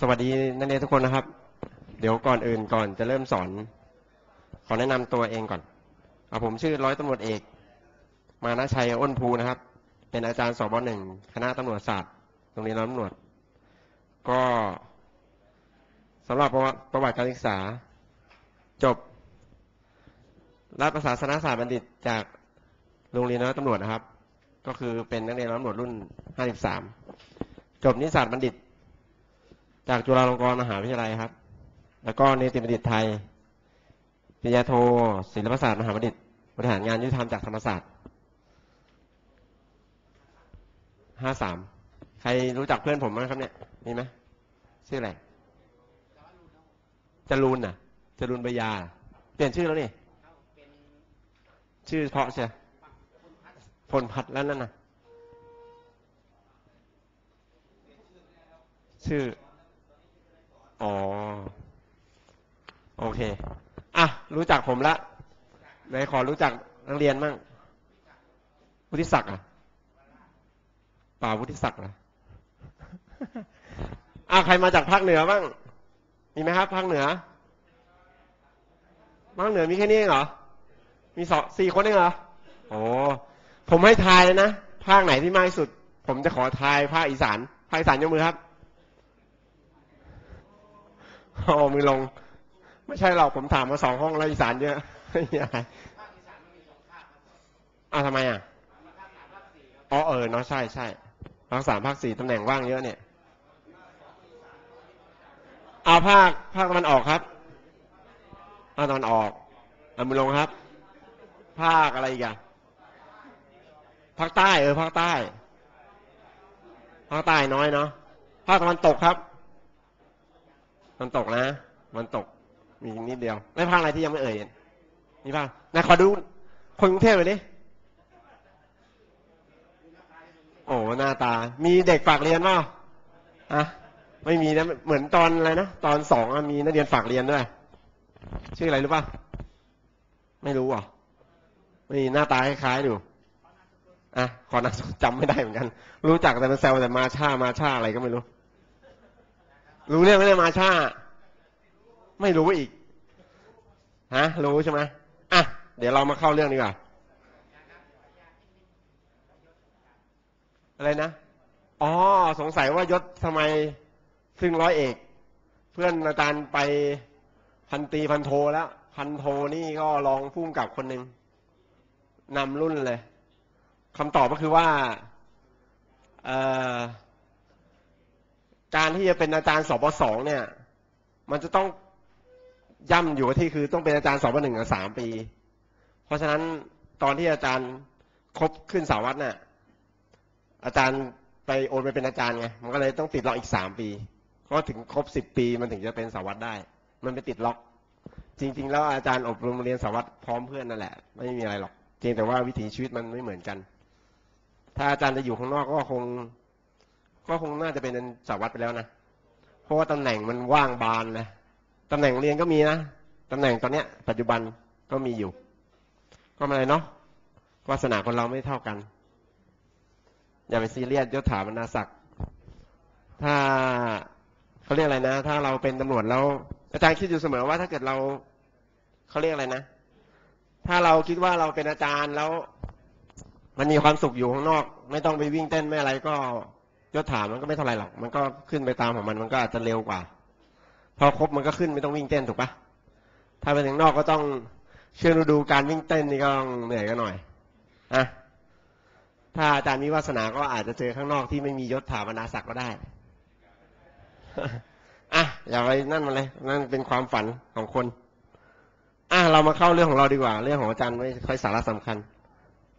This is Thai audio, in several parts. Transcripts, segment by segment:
สวัสดีนักเรียนทุกคนนะครับ เดี๋ยวก่อนอื่นก่อนจะเริ่มสอน ขอแนะนำตัวเองก่อนเอะผมชื่อร้อยตำรวจเอก มานะชัยอ้นภูนะครับ เป็นอาจารย์สบหนึ่งคณะตำรวจศาสตร์โรงเรียนร้อยตำรวจ ก็สำหรับประวัติประวัติการศึกษา จบรัฐประศาสนศาสตร์บัณฑิตจากโรงเรียนร้อยตำรวจนะครับ ก็คือเป็นนักเรียนร้อยตำรวจรุ่น 53 จบนิสสัตบัณฑิต จากจุฬาลงกรณ์มหาวิทยาลัยครับ แล้วก็เนติบัณฑิตไทยปริญญาโทศิลปศาสตร์มหาบัณฑิตบริหารงานยุติธรรมจากธรรมศาสตร์ห้าสามใครรู้จักเพื่อนผมไหมครับเนี่ยมีไหมชื่ออะไรจรูนน่ะจรูนบยา เปลี่ยนชื่อแล้วนี่ชื่อเพาะใช่พลพัดแล้วนั่นน่ะ ชื่อ อ๋อ โอเค อะ รู้จักผมละไหนขอรู้จักนักเรียนมั่ง วุฒิศักดิ์อะป่าวุฒิศักดิ์อะอะใครมาจากภาคเหนือบ้าง มีไหมครับภาคเหนือ ภาคเหนือมีแค่นี้เหรอ มีสองสี่คนเองเหรอ โอ้ ผมให้ทายเลยนะ ภาคไหนที่มากที่สุด ผมจะขอทายภาคอีสาน ภาคอีสานยกมือครับ โอ้มือลง ไม่ใช่หรอกผมถามมาสองห้องแล้วอีสานเยอะไม่มีอะไรอ้าทำไมอะอ๋อเออเนาะใช่ใช่ภาคสามภาคสี่ตำแหน่งว่างเยอะเนี่ยเอาภาคภาคตะวันออกครับภาคตะวันออกเอามือลงครับ ภาคอะไรอีกอะภาคใต้เออภาคใต้ภาคใต้น้อยเนาะภาคตะวันตกครับ ตะวันตกนะตะวันตก มีนิดเดียว ไม่ภาคอะไรที่ยังไม่เอ่ยมีภาคไหนขอดูคนกรุงเทพเลยดิโอ้หน้าตา มีเด็กฝากเรียนเปล่าอะไม่มีนะเหมือนตอนอะไรนะตอนสองมีนักเรียนฝากเรียนด้วย ชื่ออะไรรู้ป่ะไม่รู้อะไม่หน้าตาคล้ายๆอยู่อะขอนักจำไม่ได้เหมือนกัน รู้จักแต่มันแซวแต่มาช่ามาช่าอะไรก็ไม่รู้ รู้เรื่องไม่ได้มาช่าไม่รู้อีก ฮะ รู้ใช่ไหมอะ เดี๋ยวเรามาเข้าเรื่องดีกว่า อะไรนะ อ๋อ สงสัยว่ายศทำไมซึ่งร้อยเอก เพื่อนอาจารย์ไปพันตีพันโทแล้ว พันโทนี่ก็รองพุ่มกับคนหนึ่งนำรุ่นเลยคำตอบก็คือว่า เอ่อ การที่จะเป็นอาจารย์สปสองเนี่ย มันจะต้องย่ำอยู่ที่คือต้องเป็นอาจารย์สปหนึ่งสามปี เพราะฉะนั้นตอนที่อาจารย์ครบขึ้นสาวัตเนี่ยอาจารย์ไปโอนไปเป็นอาจารย์ไงมันก็เลยต้องติดล็อกอีกสามปีเพราะถึงครบสิบปีมันถึงจะเป็นสาวัตได้ มันไปติดล็อก จริง ๆ แล้วอาจารย์อบรมเรียนสาวัตพร้อมเพื่อนนั่นแหละ ไม่มีอะไรหรอกเพียงแต่ว่าวิถีชีวิตมันไม่เหมือนกัน ถ้าอาจารย์จะอยู่ข้างนอกก็คง ก็คงน่าจะเป็นสาวัตไปแล้วนะ เพราะว่าตำแหน่งมันว่างบานเลยตำแหน่งเรียนก็มีนะตำแหน่งตอนเนี้ย ปัจจุบันก็มีอยู่ ก็ไม่อะไรเนาะวาสนาคนเราไม่เท่ากัน อย่าไปซีเรียสยศถาบรรดาศักดิ์ถ้าเขาเรียกอะไรนะ ถ้าเราเป็นตำรวจแล้ว อาจารย์คิดอยู่เสมอว่าถ้าเกิดเราเขาเรียกอะไรนะ ถ้าเราคิดว่าเราเป็นอาจารย์แล้ว มันมีความสุขอยู่ข้างนอก ไม่ต้องไปวิ่งเต้นไม่อะไรก็ ยศถามันก็ไม่เท่าไรหรอก มันก็ขึ้นไปตามของมัน มันก็อาจจะเร็วกว่า พอครบมันก็ขึ้นไม่ต้องวิ่งเต้นถูกปะถ้าไปถึงนอกก็ต้องเชื่อดูการวิ่งเต้นนี่ก็ต้องเหนื่อยกันหน่อยอะถ้าอาจารย์มีวาสนาก็อาจจะเจอข้างนอกที่ไม่มียศถาบรรดาศักดิ์ก็ได้อะอย่าไปนั่นมาเลยนั่นเป็นความฝันของคนอะเรามาเข้าเรื่องของเราดีกว่า เรื่องของอาจารย์ไม่ค่อยสาระสำคัญ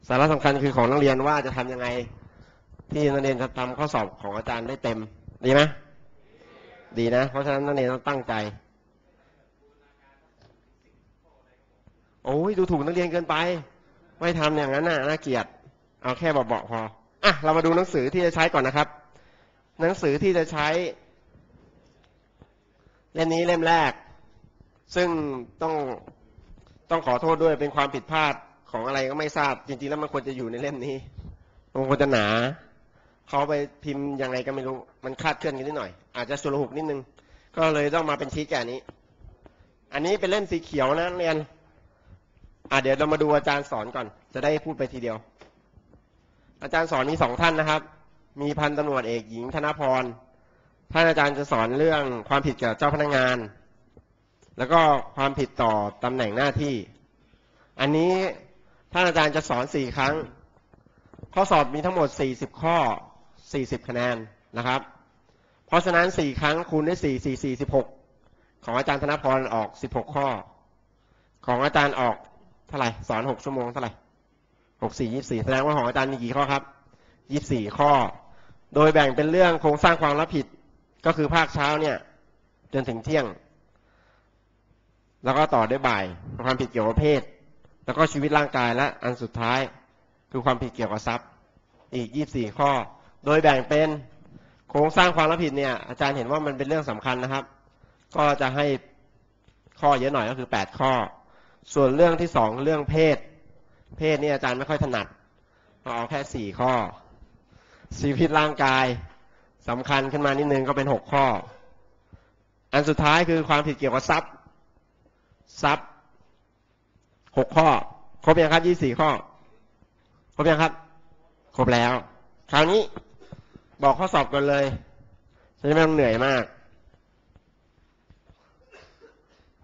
สาระสำคัญคือของนักเรียนว่าจะทำยังไง ที่นักเรียนจะทำข้อสอบของอาจารย์ได้เต็มดีไหมดีนะ เพราะฉะนั้นนักเรียนต้องตั้งใจ โอ้ยดูถูกนักเรียนเกินไป ไม่ทำอย่างนั้นน่ะน่าเกลียด เอาแค่เบาๆพออะเรามาดูหนังสือที่จะใช้ก่อนนะครับ หนังสือที่จะใช้ เล่มนี้เล่มแรก ซึ่งต้องต้องขอโทษด้วยเป็นความผิดพลาดของอะไรก็ไม่ทราบ จริงๆแล้วมันควรจะอยู่ในเล่มนี้มันควรจะหนา เขาไปพิมพ์ยังไงก็ไม่รู้ มันคลาดเคลื่อนกันนิดหน่อย อาจจะสุรหุกนิดนึง ก็เลยต้องมาเป็นชี้แก่นี้ อันนี้เป็นเล่มสีเขียวนะเรียนอะเดี๋ยวเรามาดูอาจารย์สอนก่อน จะได้พูดไปทีเดียว อาจารย์สอนมีสองท่านนะครับ มีพันตำรวจเอกหญิงธนพร ท่านอาจารย์จะสอนเรื่องความผิดเกี่ยวกับเจ้าพนักงาน แล้วก็ความผิดต่อตำแหน่งหน้าที่ อันนี้ท่านอาจารย์จะสอนสี่ครั้ง ข้อสอบมีทั้งหมดสี่สิบข้อ สี่สิบคะแนนนะครับ เพราะฉะนั้นสี่ครั้งคูณด้วยสี่สี่สิบหกของอาจารย์ธนพรออกสิบหกข้อ ของอาจารย์ออกเท่าไหร่สอนหกชั่วโมงเท่าไหร่หกสี่ยี่สี่แสดงว่าของอาจารย์มีกี่ข้อครับยี่สี่ข้อ โดยแบ่งเป็นเรื่องโครงสร้างความรับผิดก็คือภาคเช้าเนี่ยจนถึงเที่ยง แล้วก็ต่อด้วยบ่ายความผิดเกี่ยวกับเพศ แล้วก็ชีวิตร่างกายและอันสุดท้ายคือความผิดเกี่ยวกับทรัพย์ อีกยี่สี่ข้อ โดยแบ่งเป็นโครงสร้างความรับผิดเนี่ย อาจารย์เห็นว่ามันเป็นเรื่องสำคัญนะครับ ก็จะให้ข้อเยอะหน่อยก็คือแปดข้อ ส่วนเรื่องที่สองเรื่องเพศ เพศนี่อาจารย์ไม่ค่อยถนัดเอาแค่สี่ข้อ ชีวิตร่างกายสำคัญขึ้นมานิดนึงก็เป็นหกข้อ อันสุดท้ายคือความผิดเกี่ยวกับทรัพย์ ทรัพย์หกข้อ ครบยังครับยี่สี่ข้อ ครบยังครับ ครบแล้ว คราวนี้ บอกข้อสอบกันเลยจะไม่ต้องเหนื่อยมาก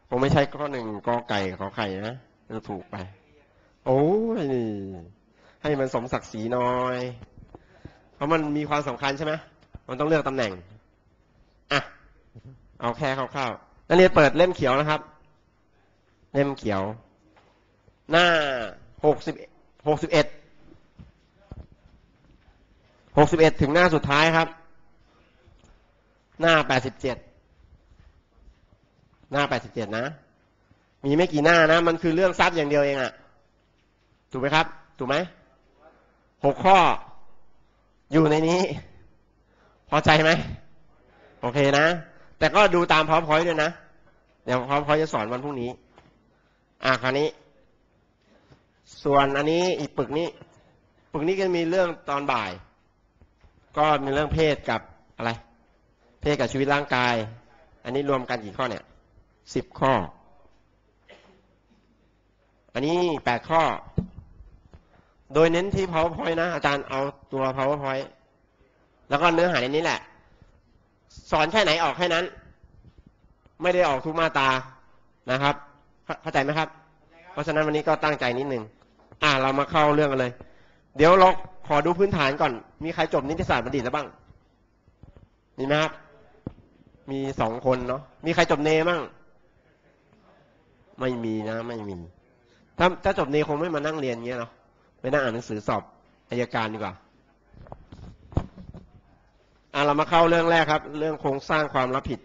ผมไม่ใช่ข้อหนึ่งกอไก่ขอไข่นะจะถูกไป โอ้ยนี่ให้มันสมศักดิ์ศรีน้อย เพราะมันมีความสำคัญใช่ไหมมันต้องเลือกตำแหน่ง อะ เอาแค่คร่าวๆนักเรียนเปิดเล่มเขียวนะครับ เล่มเขียว หน้าหกสิบหกสิบเอ็ด หกสิบเอ็ดถึงหน้าสุดท้ายครับ หน้าแปดสิบเจ็ดหน้าแปดสิบเจ็ดนะ มีไม่กี่หน้านะ มันคือเรื่องทรัพย์อย่างเดียวเองอะถูกไหมครับ ถูกไหมหกข้ออยู่ในนี้ พอใจไหม โอเคนะ แต่ก็ดูตามพร้อมพอยด้วยนะ เดี๋ยวพร้อมพอยจะสอนวันพรุ่งนี้ อะคราวนี้ ส่วนอันนี้อีกปึกนี้ ปึกนี้ก็มีเรื่องตอนบ่าย ก็มีเรื่องเพศกับอะไร เพศกับชีวิตร่างกาย อันนี้รวมกันกี่ข้อเนี่ยสิบข้อ อันนี้แปดข้อ โดยเน้นที่ powerpoint นะ อาจารย์เอาตัว powerpoint แล้วก็เนื้อหาในนี้แหละ สอนแค่ไหนออกแค่นั้น ไม่ได้ออกทุกมาตานะครับ เข้าใจไหมครับ เพราะฉะนั้นวันนี้ก็ตั้งใจนิดนึงอ่าเรามาเข้าเรื่องกันเลย เดี๋ยวเราขอดูพื้นฐานก่อน มีใครจบนิติศาสตร์บัณฑิตแล้วบ้าง มีไหมครับ มีสองคนเนาะ มีใครจบเนบ้างไม่มีนะ ไม่มี ถ้าถ้าจบเนคงไม่มานั่งเรียนเงี้ยเนาะ ไปนั่งอ่านหนังสือสอบอายการดีกว่า อ่าเรามาเข้าเรื่องแรกครับ เรื่องโครงสร้างความรับผิด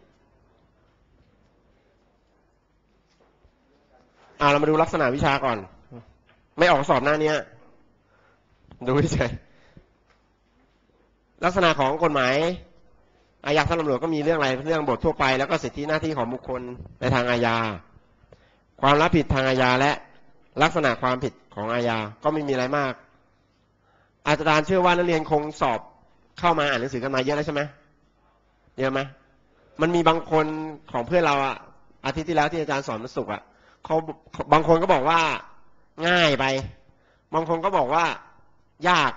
อ่าเรามาดูลักษณะวิชาก่อน ไม่ออกสอบหน้าเนี้ย ดูเฉยลักษณะของกฎหมายอาญาทางตำรวจก็มีเรื่องอะไรเรื่องบททั่วไป แล้วก็สิทธิหน้าที่ของบุคคลในทางอาญา ความรับผิดทางอาญาและลักษณะความผิดของอาญาก็ไม่มีอะไรมาก อาจารย์เชื่อว่านักเรียนคงสอบเข้ามาอ่านหนังสือกันมาเยอะแล้วใช่ไหมเยอะไหมมันมีบางคนของเพื่อนเราอะอาทิตย์ที่แล้วที่อาจารย์สอนมันสุกอะเขาบางคนก็บอกว่าง่ายไป บางคนก็บอกว่า ยาก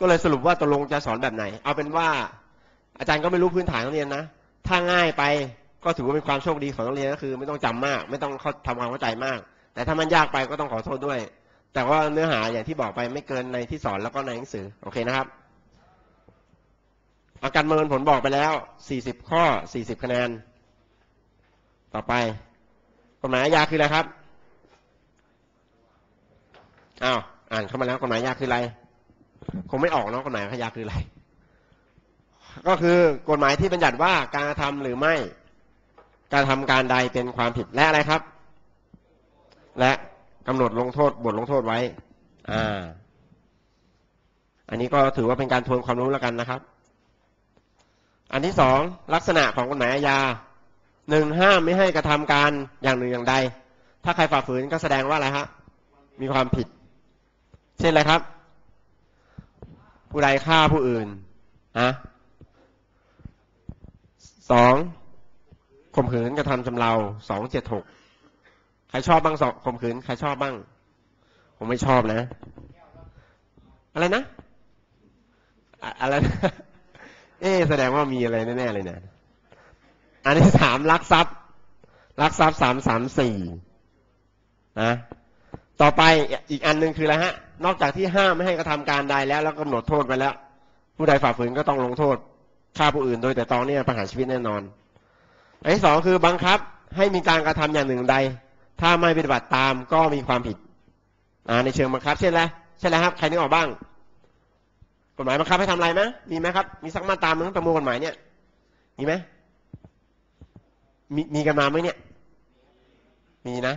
ก็เลยสรุปว่าตกลงจะสอนแบบไหน เอาเป็นว่าอาจารย์ก็ไม่รู้พื้นฐานนักเรียนนะ ถ้าง่ายไปก็ถือว่าเป็นความโชคดีของนักเรียนก็คือ ไม่ต้องจำมาก ไม่ต้องเขาทำความเข้าใจมาก แต่ถ้ามันยากไปก็ต้องขอโทษด้วย แต่ว่าเนื้อหาอย่างที่บอกไปไม่เกินในที่สอนแล้วก็ในหนังสือโอเคนะครับอาการเมินผลบอกไปแล้ว 40 ข้อ 40 คะแนน ต่อไปกฎหมายอาญาคืออะไรครับ อ้าว อ่านเข้ามาแล้วกฎหมายอาญาคืออะไร คงไม่ออกเนาะกฎหมายอาญาคืออะไร ก็คือกฎหมายที่บัญญัติว่าการทำหรือไม่ การทำการใดเป็นความผิดและอะไรครับ และกำหนดลงโทษบทลงโทษไว้ อ่า อันนี้ก็ถือว่าเป็นการทวนความรู้แล้วกันนะครับ อันที่สองลักษณะของกฎหมายอาญาหนึ่งห้ามไม่ให้กระทำการอย่างหนึ่งอย่างใด ถ้าใครฝ่าฝืนก็แสดงว่าอะไรฮะ มีความผิด เช่นอะไรครับ ผู้ใดฆ่าผู้อื่นฮะสองข่มขืนกระทำชำเราสองเจ็ดหกใครชอบบ้างสองข่มขืนใครชอบบ้าง ผมไม่ชอบนะ อะไรนะอะไรนะเอ๊แสดงว่ามีอะไรแน่ๆเลยเนี่ยอันที่สามลักทรัพย์ลักทรัพย์สามสามสี่นะ ต่อไปอีกอันหนึ่งคืออะไรฮะ นอกจากที่ห้ามไม่ให้กระทำการใดแล้ว แล้วกำหนดโทษไปแล้ว ผู้ใดฝ่าฝืนก็ต้องลงโทษฆ่าผู้อื่นโดยแต่ตองเนี่ยประหารชีวิตแน่นอนอันที่สองคือบังคับให้มีการกระทำอย่างหนึ่งใด ถ้าไม่ปฏิบัติตามก็มีความผิดอ่าในเชิงบังคับ เช่นไรเช่นไรครับ ใครนึกออกบ้าง กฎหมายบังคับให้ทำอะไรไหมมีไหมครับ มีสักมาตรามึงประมวลกฎหมายเนี่ย มีไหมมีมีกันมาไหมเนี่ย มีนะ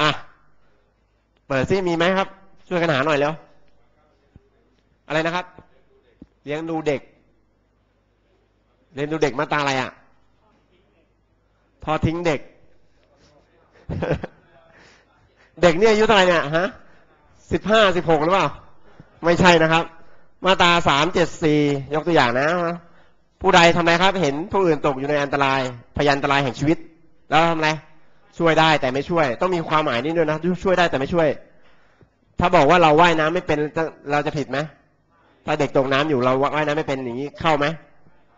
อะ เปิดซิมีไหมครับ ช่วยกันหาหน่อยแล้ว อะไรนะครับ เลี้ยงดูเด็ก เลี้ยงดูเด็กมาตาอะไรอะพอทิ้งเด็ก เด็กเนี่ยอายุเท่าไหร่เนี่ยฮะสิบห้าสิบหกหรือเปล่า ไม่ใช่นะครับ มาตาสามเจ็ดสี่ยกตัวอย่างนะผู้ใดทำไรครับ เห็นผู้อื่นตกอยู่ในอันตราย พยันตรายแห่งชีวิต แล้วทำไร ช่วยได้แต่ไม่ช่วย ต้องมีความหมายนิดด้วยนะช่วยได้แต่ไม่ช่วย ถ้าบอกว่าเราว่ายน้ำไม่เป็นเราจะผิดไหมถ้าเด็กตกน้ำอยู่เราว่ายน้ำไม่เป็นอย่างนี้เข้าไหม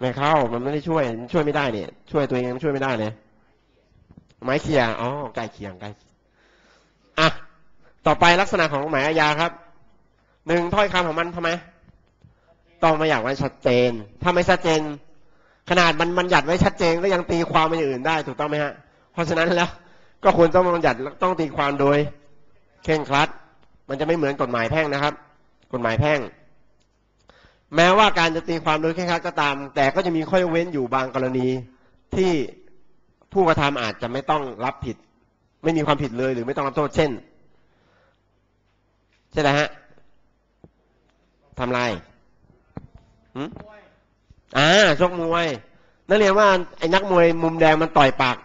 ไม่เข้ามันไม่ได้ช่วยช่วยไม่ได้เนี่ย ช่วยตัวเองมันช่วยไม่ได้เลย ไม้เคียอ๋อใกล้เคียงใกล้อะต่อไปลักษณะของหมายอาญาครับหนึ่งถ้อยคำของมันทำไมต้องมาอยากไว้ชัดเจน ถ้าไม่ชัดเจน ขนาดมันมันหยัดไว้ชัดเจนก็ยังตีความเป็นอย่างอื่นได้ถูกต้องไหมฮะ เพราะฉะนั้นแล้ว ก็ควรต้องบัญญัติต้องตีความโดยเคร่งครัด มันจะไม่เหมือนกฎหมายแพ่งนะครับ กฎหมายแพ่ง แม้ว่าการจะตีความโดยเคร่งครัดก็ตาม แต่ก็จะมีข้อยกเว้นอยู่บางกรณีที่ผู้กระทำอาจจะไม่ต้องรับผิด ไม่มีความผิดเลยหรือไม่ต้องรับโทษเช่นใช่ไหมฮะทำไรหืมอ่าชกมวย นักเรียนว่าไอ้นักมวยมุมแดงมันต่อยปาก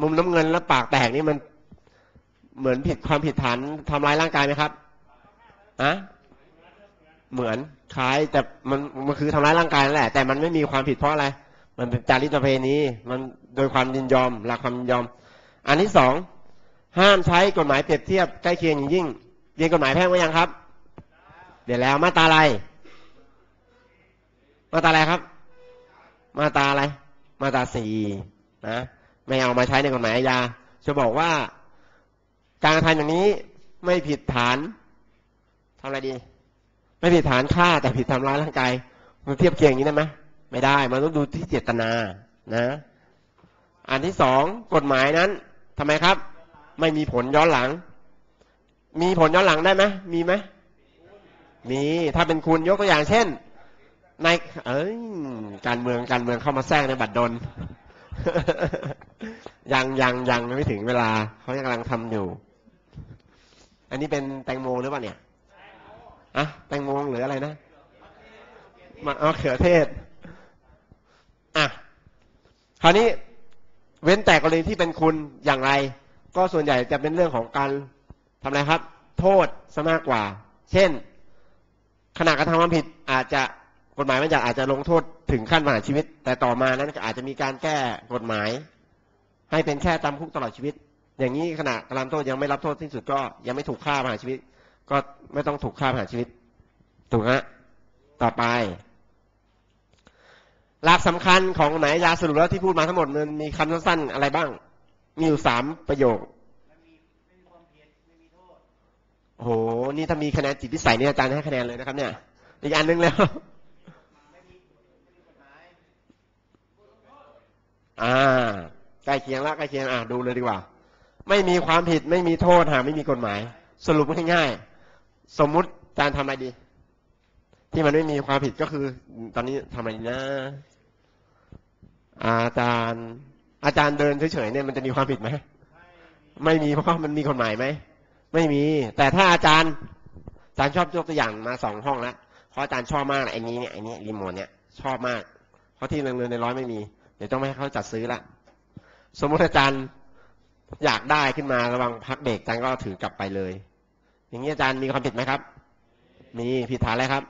มุมน้ำเงินแล้วปากแตกนี่มันเหมือนผิดความผิดฐานทำร้ายร่างกายไหมครับอะเหมือนคล้ายแต่มันมันคือทำร้ายร่างกายนั่นแหละ แต่มันไม่มีความผิดเพราะอะไร มันเป็นจารีตประเพณีมันโดยความยินยอมหลักความยินยอม อันที่สองห้ามใช้กฎหมายเปรียบเทียบใกล้เคียงอย่างยิ่งเรียนกฎหมายแพ่งไว้ยังครับ เดี๋ยวแล้วมาตาอะไร มาตาอะไรครับ มาตาอะไร มาตาสี่นะ ไม่เอามาใช้ในกฎหมายอาญาจะบอกว่า การทำอย่างนี้ไม่ผิดฐานทำอะไรดี ไม่ผิดฐานฆ่าแต่ผิดทำร้ายร่างกายมันเทียบเคียงอย่างนี้ได้ไหมไม่ได้ มันต้องดูที่เจตนานะ อันที่สองกฎหมายนั้นทำไมครับ ไม่มีผลย้อนหลัง มีผลย้อนหลังได้ไหมมีไหมมีถ้าเป็นคุณยกตัวอย่างเช่นในเอ้ยการเมืองการเมืองเข้ามาแทรกในบัตรดล ยังยังยังไม่ถึงเวลาเขายังกำลังทำอยู่ อันนี้เป็นแตงโมหรือเปล่าเนี่ยอะแตงโมหรืออะไรนะมะเขือเทศอะคราวนี้เว้นแต่กรณีที่เป็นคุณอย่างไร ก็ส่วนใหญ่จะเป็นเรื่องของการทำอะไรครับ โทษซะมากกว่า เช่น ขณะกระทำความผิดอาจจะกฎหมายมันจะอาจจะลงโทษถึงขั้นประหารชีวิต แต่ต่อมานั้นอาจจะมีการแก้กฎหมาย ให้เป็นแค่จำคุกตลอดชีวิต อย่างนี้ขณะกระทำโทษยังไม่รับโทษที่สุดก็ยังไม่ถูกฆ่าประหารชีวิต ก็ไม่ต้องถูกฆ่าประหารชีวิต ถูกฮะต่อไป หลักสำคัญของไหนยาสรุปแล้วที่พูดมาทั้งหมดมันมีคำสั้นๆอะไรบ้าง มีอยู่สามประโยคโอ้โหนี่ถ้ามีคะแนนจิตพิสัยเนี่ยอาจารย์ให้คะแนนเลยนะครับ เนี่ย อีกอันนึงแล้ว อ่า ใกล้เคียงแล้วใกล้เคียงอ่าดูเลยดีกว่า ไม่มีความผิดไม่มีโทษหากไม่มีกฎหมาย สรุปง่ายๆสมมุติอาจารย์ทำอะไรดี ที่มันไม่มีความผิดก็คือ ตอนนี้ทำอะไรดีนะ อาจารย์ อาจารย์เดินเฉยๆเนี่ยมันจะมีความผิดไหมไม่มีเพราะมันมีกฎหมายไหมไม่มี แต่ถ้าอาจารย์อาจารย์ชอบยกตัวอย่างมาสองห้องแล้วเพราะอาจารย์ชอบมากไอ้นี้เนี่ยไอ้นี้รีโมทเนี่ยชอบมากเพราะที่เรือนในร้อยไม่มีเดี๋ยวต้องให้เขาจัดซื้อละ สมมติอาจารย์อยากได้ขึ้นมาระวังพักเบรกอาจารย์ก็ถือกลับไปเลย อย่างนี้อาจารย์มีความผิดไหมครับ มีผิดฐานอะไรครับ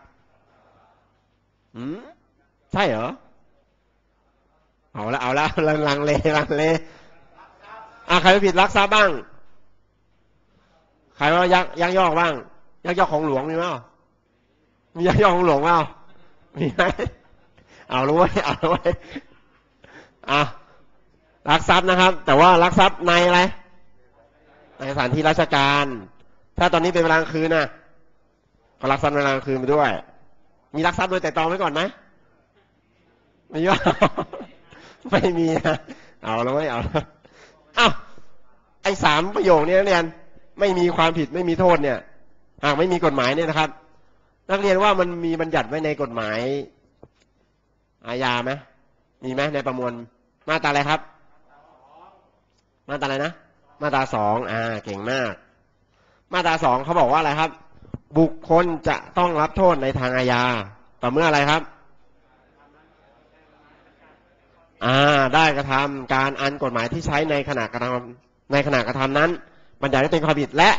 อืมใช่เหรอเอาละเอาละลังลังเลลังเลอะใครผิดรักทรัพย์บ้าง ใครว่ายักยักยอกบ้าง ยักยอกของหลวงมีไหมมียักยอกของหลวงเปล่ามีไหมเอารู้ไว้เอารู้ไว้อะ รักทรัพย์นะครับ แต่ว่ารักทรัพย์ในอะไรในสถานที่ราชการ ถ้าตอนนี้เป็นเวลากลางคืนนะก็รักทรัพย์ในเวลากลางคืนไปด้วย มีรักทรัพย์โดยแต่ตองไว้ก่อนไหมไม่ยอไม่มีนะเอาแล้วไม่เอาอ้าวไอ้สามประโยคนี้นักเรียนไม่มีความผิดไม่มีโทษเนี่ยหากไม่มีกฎหมายเนี่ยนะครับ นักเรียนว่ามันมีบัญญัติไว้ในกฎหมายอาญาไหมมีไหมในประมวลมาตราอะไรครับ มาตราอะไรนะ มาตราสองอ่า เก่งมาก มาตราสองเขาบอกว่าอะไรครับ บุคคลจะต้องรับโทษในทางอาญาต่อเมื่ออะไรครับ อ่า ได้กระทำการอันกฎหมายที่ใช้ในขณะกระทำในขณะกระทำนั้น บัญญัติให้เป็นความผิดและ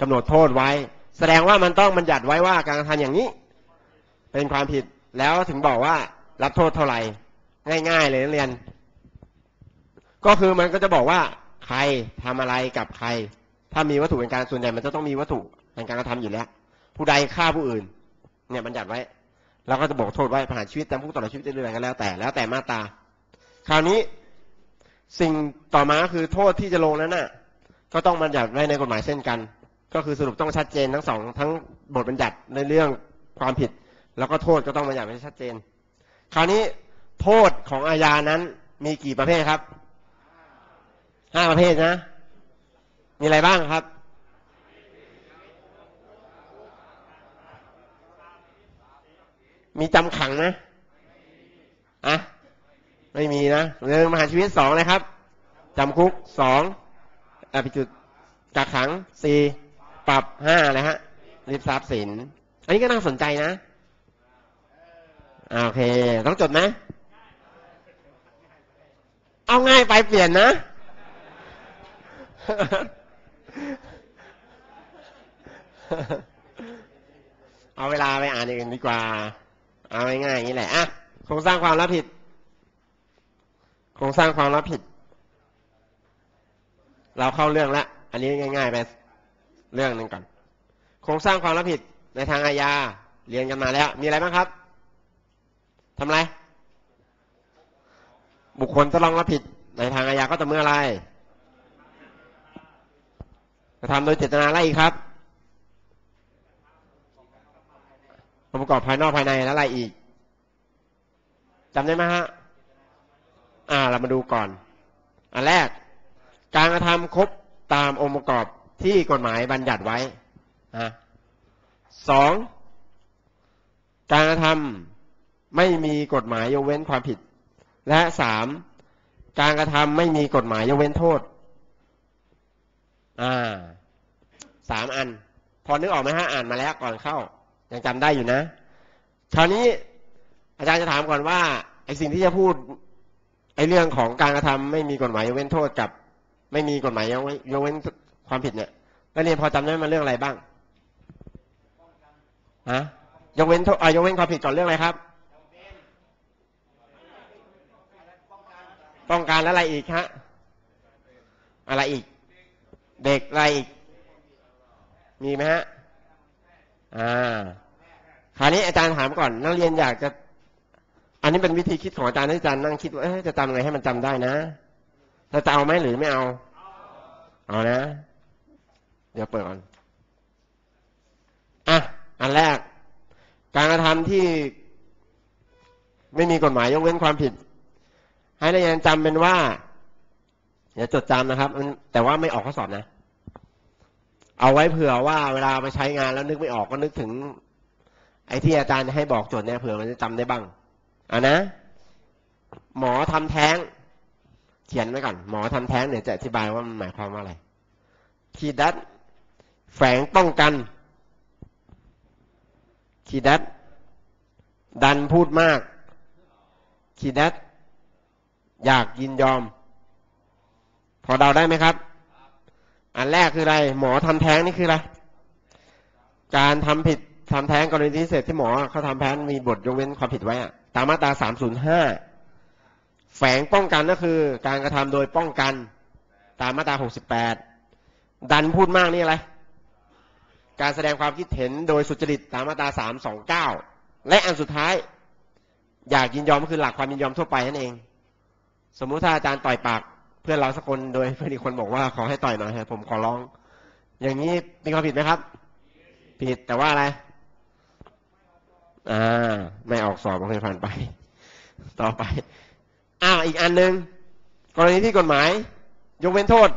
กำหนดโทษไว้ แสดงว่ามันต้องบัญญัติไว้ว่าการกระทำอย่างนี้ เป็นความผิดแล้วถึงบอกว่ารับโทษเท่าไหร่ ง่าย ๆ เลยนักเรียน ก็คือมันก็จะบอกว่า รทำอะไรกับใคร ถ้ามีวัตถุเป็นการส่วนใหญ่มันจะต้องมีวัตถุเป็นการกระทำอยู่แล้ว ผู้ใดฆ่าผู้อื่น เนี่ยบัญญัติไว้แล้วก็จะบอกโทษไว้ประหารชีวิตจำคุกตลอดชีวิตเรื่อยๆก็แล้วแต่แล้วแต่มาตราคราวนี้สิ่งต่อมาคือโทษที่จะลงนั้นน่ะ ก็ต้องบัญญัติไว้ในกฎหมายเช่นกัน ก็คือสรุปต้องชัดเจนทั้งสองทั้งบทบัญญัติในเรื่องความผิด แล้วก็โทษก็ต้องบัญญัติไว้ชัดเจน คราวนี้โทษของอาญานั้นมีกี่ประเภทครับ ห้าประเภทนะ มีอะไรบ้างครับ มีจำขังไหมอะ ไม่มีนะเรื่องมหาชีวิตสองเลยครับจำคุกสองอภิจุดกักขังสี่ปรับห้าอะไรฮะรีบทรัพย์สิน อันนี้ก็น่าสนใจนะโอเค ต้องจดไหม เอาง่ายไปเปลี่ยนนะ เอาเวลาไปอ่านอย่างอื่นดีกว่า เอาง่ายๆอย่างนี้แหละอะโครงสร้างความรับผิด โครงสร้างความรับผิด เราเข้าเรื่องละ อันนี้ง่าย ๆ ไปเรื่องหนึ่งก่อน โครงสร้างความรับผิดในทางอาญาเรียนกันมาแล้ว มีอะไรบ้างครับทำไร บุคคลจะต้องรับผิดในทางอาญาก็ต่อเมื่ออะไร กระทำโดยเจตนาอะไรอีกครับองค์ประกอบภายนอกภายในแล้วอะไรอีกจำได้ไหมฮะ อ่า เรามาดูก่อน อันแรก การกระทำครบตามองค์ประกอบที่กฎหมายบัญญัติไว้นะสองการกระทำไม่มีกฎหมายยกเว้นความผิด และสามการกระทำไม่มีกฎหมายยกเว้นโทษ อ่าสามอัน พอนึกออกไหมฮะอ่านมาแล้วก่อนเข้า ยังจำได้อยู่นะคราวนี้อาจารย์จะถามก่อนว่าไอ้สิ่งที่จะพูดไอ้เรื่องของการกระทำไม่มีกฎหมายยกเว้นโทษกับ ไม่มีกฎหมายยกเว้นความผิดเนี่ยนักเรียนพอจำได้มาเรื่องอะไรบ้างฮะยกเว้นโทษยกเว้นความผิดก่อนเรื่องอะไรครับ ป้องกันแล้วอะไรอีกฮะอะไรอีก เด็กอะไรอีก มีไหมฮะ อ่า คราวนี้อาจารย์ถามก่อน นักเรียนอยากจะ อันนี้เป็นวิธีคิดของอาจารย์ที่อาจารย์นั่งคิดว่าจะทำไงให้มันจำได้นะเราจะเอาไหมหรือไม่เอา เอานะ เดี๋ยวเปิดก่อน อะ อันแรก การกระทำที่ไม่มีกฎหมายยกเว้นความผิด ให้นักเรียนจำเป็นว่าอย่าจดจำนะครับแต่ว่าไม่ออกข้อสอบนะ เอาไว้เผื่อว่าเวลาไปใช้งานแล้วนึกไม่ออกก็นึกถึง ไอ้ที่อาจารย์ให้บอกโจทย์เนี่ยเผื่อมันจะจำได้บ้างอะนะ หมอทำแท้ง เขียนไว้ก่อน หมอทำแท้งเนี่ยจะอธิบายว่ามันหมายความว่าอะไรขีดัดแฝงป้องกันขีดัดดันพูดมากขีดัดอยากยินยอม พอเดาได้ไหมครับ อันแรกคืออะไร หมอทำแท้งนี่คืออะไร การทำผิดทำแท้งกรณีพิเศษที่หมอเขาทำแท้งมีบทยกเว้นความผิดไว้อะตามมาตราสามศูนย์ห้าแฝงป้องกันก็คือ การกระทำโดยป้องกัน ตามมาตราหกสิบแปดดันพูดมากนี่อะไร การแสดงความคิดเห็นโดยสุจริตตามมาตราสามสองเก้าและอันสุดท้าย อยากยินยอมก็คือหลักความยินยอมทั่วไปนั่นเอง สมมุติถ้าอาจารย์ต่อยปาก เพื่อนเราสักคนโดยเพื่อนอีกคนบอกว่าขอให้ต่อยหน่อยฮะผมขอร้อง อย่างนี้มีความผิดไหมครับ ผิดแต่ว่าอะไร อ่า ไม่ออกสอบโอเคผ่านไป ต่อไป อ้าวอีกอันหนึ่งกรณีที่กฎหมาย ยกเว้นโทษ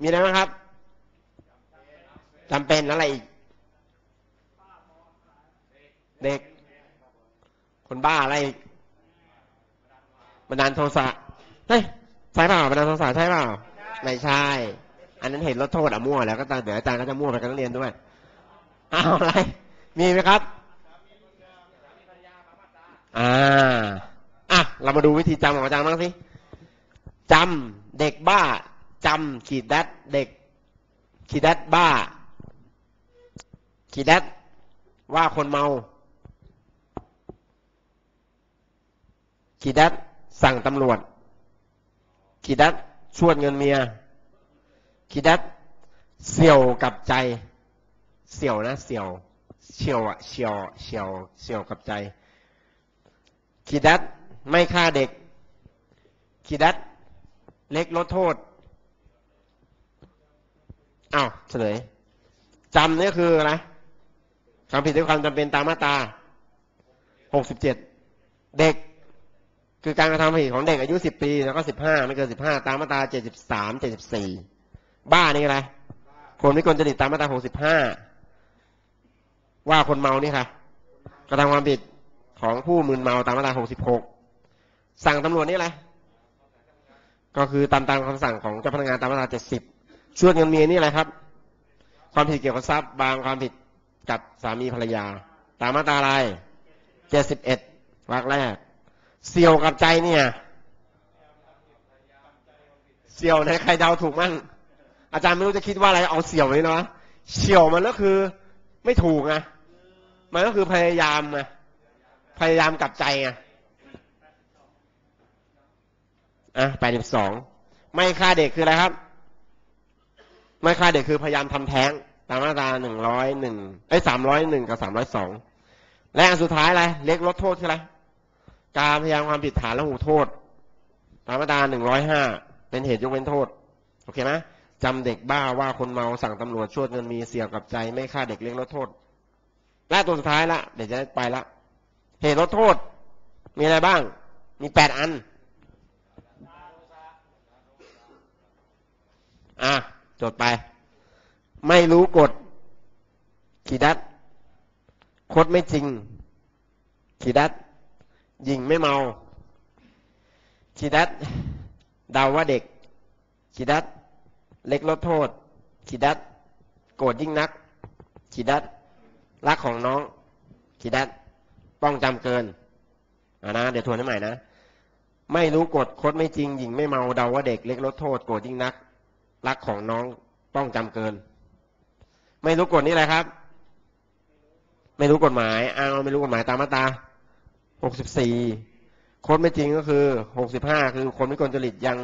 มีอะไรบ้างครับจำเป็นอะไรอีก เด็ก คนบ้าอะไรอีกบันดาลโทสะเฮ้ย ใช่เปล่าบันดาลโทสใช่เปล่าไม่ใช่ อันนั้นเห็นลดโทษอะมั่วแล้วก็ตามเดี๋ยวอาจารย์ก็จะมั่วไปกับนักเรียนด้วยอ้าวอะไร มีไหมครับอ่าอะเรามาดูวิธีจำของอาจารย์บ้างสิจำเด็กบ้าจำขีดดัดเด็กขีดดัดบ้าขีดดัดว่าคนเมาขีดดัดสั่งตำรวจ ขีดดัดชวดเงินเมียขีดดัดเสี่ยวกับใจ เสี่ยวนะ เสี่ยวเฉียวอะเฉียวเฉียวเฉียวกับใจขีดัดไม่ฆ่าเด็กขีดัดเล็กลดโทษอ้าวเฉลยจำนี่คืออะไรความผิดด้วยความจำเป็นตามมาตราหกสิบเจ็ดเด็ก คือการกระทำผิดของเด็กอายุสิบปีแล้วก็สิบห้าไม่เกินสิบห้าตามมาตราเจ็ดสิบสามเจ็ดสิบสี่บ้านี่อะไรคนวิกลจริตตามมาตราหกสิบห้าว่าคนเมานี่ค่ะ กระทำความผิดของผู้มึนเมาตามมาตราหกสิบหกสั่งตำรวจนี่อะไรก็คือตามตามคำสั่งของเจ้าพนักงานตามมาตราเจ็ดสิบชวดเงินเมียนี่อะไรครับ ความผิดเกี่ยวกับทรัพย์บางความผิดกับสามีภรรยา ตามมาตราอะไรเจ็ดสิบเอ็ดวรรคแรก เสี่ยวกับใจเนี่ย เสี่ยวในใครเดาถูกมั่งอาจารย์ไม่รู้จะคิดว่าอะไรเอาเสี่ยวเลยนะเสี่ยวมันก็คือไม่ถูกไงมันก็คือพยายามไงพยายามกับใจไงอะแปดสิบสองไม่ฆ่าเด็กคืออะไรครับ ไม่ฆ่าเด็กคือพยายามทำแท้ง ตามมาตราหนึ่งร้อยหนึ่งไอ้สามร้อยหนึ่งกับสามร้อยสองและอันสุดท้ายอะไรเล็กลดโทษคืออะไร การพยายามความผิดฐานละหูโทษ ตามมาตราหนึ่งร้อยห้าเป็นเหตุยกเว้นโทษ โอเคไหมจำเด็กบ้าว่าคนเมาสั่งตำรวจชวดเงินมีเสี่ยวกับใจไม่ฆ่าเด็กเล็กลดโทษ และตัวสุดท้ายละเดี๋ยวจะไปละ เหตุลดโทษ มีอะไรบ้าง มีแปดอัน อะ จดไป ไม่รู้กฎขีดัด คดไม่จริง ขีดัด ยิงไม่เมาขีดัดเดาว่าเด็กขีดัดเล็กลดโทษขีดัดโกรธยิ่งนักขีดัดรักของน้องขีดัดป้องจำเกินอ่านะเดี๋ยวทวนให้ใหม่นะ ไม่รู้กฎคดไม่จริงหญิงไม่เมาเดาว่าเด็กเล็กลดโทษโกรธยิ่งนัก รักของน้องป้องจำเกิน ไม่รู้กฎนี่อะไรครับ ไม่รู้กฎหมายอ้าวไม่รู้กฎหมายตามมาตรา หกสิบสี่คดไม่จริงก็คือหกสิบห้าคือคนไม่กลจริตยัง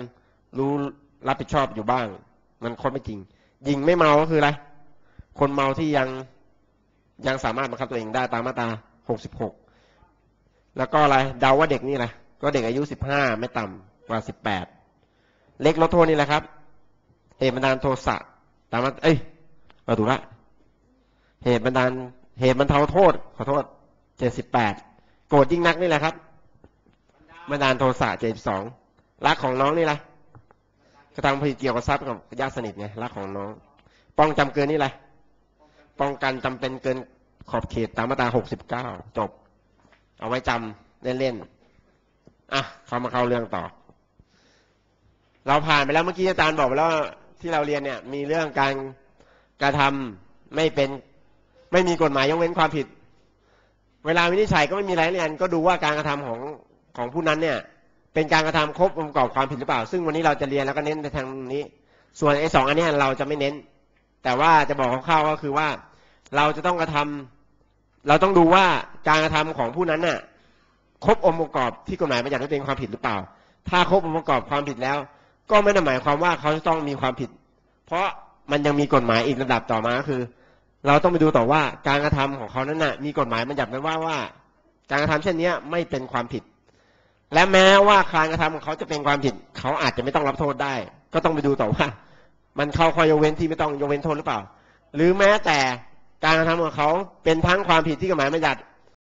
รู้รับผิดชอบอยู่บ้าง มันคดไม่จริง ยิงไม่เมาก็คืออะไร คนเมาที่ยังยังสามารถบังคับตัวเองได้ตามมาตราหกสิบหกแล้วก็อะไรเดาว่าเด็กนี่แหละก็เด็กอายุสิบห้าไม่ต่ำกว่าสิบแปดเล็กลดโทษนี่แหละครับเหตุบันดาลโทสะตามมาเอ้ยเอาถูกละเหตุบันดาลเหตุบรรเทาโทษขอโทษเจ็ดสิบแปด โกรธยิ่งนักนี่แหละครับบันดาลโทสะเจ็ดสองรักของน้องนี่แหละกระทำผิดเกี่ยวกับทรัพย์กับญาติสนิทไงรักของน้อง ป้องจำเกินนี่แหละป้องกันจำเป็นเกินขอบเขตตามมาตราหกสิบเก้าจบ เอาไว้จำเล่นๆอะเข้ามาเข้าเรื่องต่อ เราผ่านไปแล้วเมื่อกี้อาจารย์บอกไปแล้วที่เราเรียนเนี่ย มีเรื่องการกระทำไม่เป็นไม่มีกฎหมายยกเว้นความผิด เวลาวินิจฉัยก็ไม่มีอะไรเรียนก็ดูว่าการกระทำของของผู้นั้นเนี่ย เป็นการกระทำครบองค์ประกอบความผิดหรือเปล่า ซึ่งวันนี้เราจะเรียนแล้วก็เน้นไปทางนี้ ส่วนไอ้สองอันนี้เราจะไม่เน้น แต่ว่าจะบอกคร่าวๆก็คือว่า เราจะต้องกระทเราต้องดูว่าการกระทำของผู้นั้นน่ะ ครบองค์ประกอบที่กฎหมายบัญญัติไว้เป็นความผิดหรือเปล่า ถ้าครบองค์ประกอบความผิดแล้ว ก็ไม่ได้หมายความว่าเขาจะต้องมีความผิด เพราะมันยังมีกฎหมายอีกระดับต่อมาก็คือ เราต้องไปดูต่อว่าการกระทำของเขานั้นน่ะมีกฎหมายบัญญัติไว้ว่าว่า การกระทำเช่นนี้ไม่เป็นความผิด และแม้ว่าการกระทำของเขาจะเป็นความผิด เขาอาจจะไม่ต้องรับโทษได้ ก็ต้องไปดูต่อว่า มันเข้าข้อยกเว้นที่ไม่ต้องยกเว้นโทษหรือเปล่า หรือแม้แต่การกระทำของเขาเป็นทั้งความผิดที่กฎหมายบัญญัติ